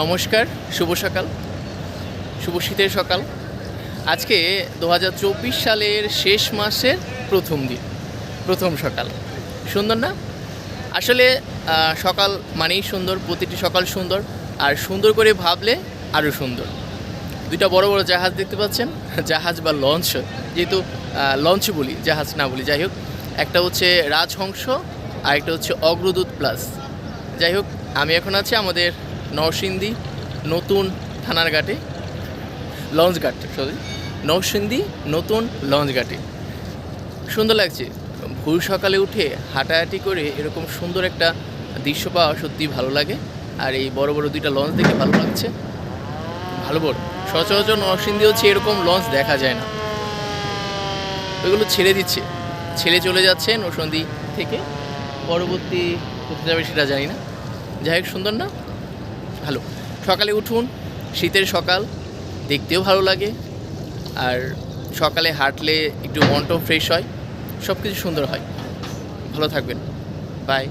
নমস্কার, শুভ সকাল, শুভ শীতের সকাল। আজকে দু হাজার চব্বিশ সালের শেষ মাসের প্রথম দিন, প্রথম সকাল। সুন্দর না? আসলে সকাল মানেই সুন্দর, প্রতিটি সকাল সুন্দর, আর সুন্দর করে ভাবলে আরও সুন্দর। দুইটা বড় বড় জাহাজ দেখতে পাচ্ছেন, জাহাজ বা লঞ্চ, যেহেতু লঞ্চ বলি, জাহাজ না বলি, যাই হোক। একটা হচ্ছে রাজহংস আর একটা হচ্ছে অগ্রদূত প্লাস। যাই হোক, আমি এখন আছি আমাদের নরসিংদী, নতুন থানার ঘাটে লঞ্চ ঘাট সরি নরসিংদী, নতুন লঞ্চ ঘাটে সুন্দর লাগছে। ভোর সকালে উঠে হাঁটাহাঁটি করে এরকম সুন্দর একটা দৃশ্য পাওয়া সত্যি ভালো লাগে। আর এই বড় বড় দুইটা লঞ্চ দেখে ভালো লাগছে। ভালো বড়। সচরাচর নরসিংদী হচ্ছে এরকম লঞ্চ দেখা যায় না। ওইগুলো ছেড়ে দিচ্ছে। ছেড়ে চলে যাচ্ছে নরসিংদী থেকে। পরবর্তী কোথায় যাবে সেটা জানি না। যাই হোক, সুন্দর না? ভালো। সকালে উঠুন, শীতের সকাল, দেখতেও ভালো লাগে। আর সকালে হাঁটলে একটু মনটাও ফ্রেশ হয় সব কিছু সুন্দর হয়। ভালো থাকবেন। বাই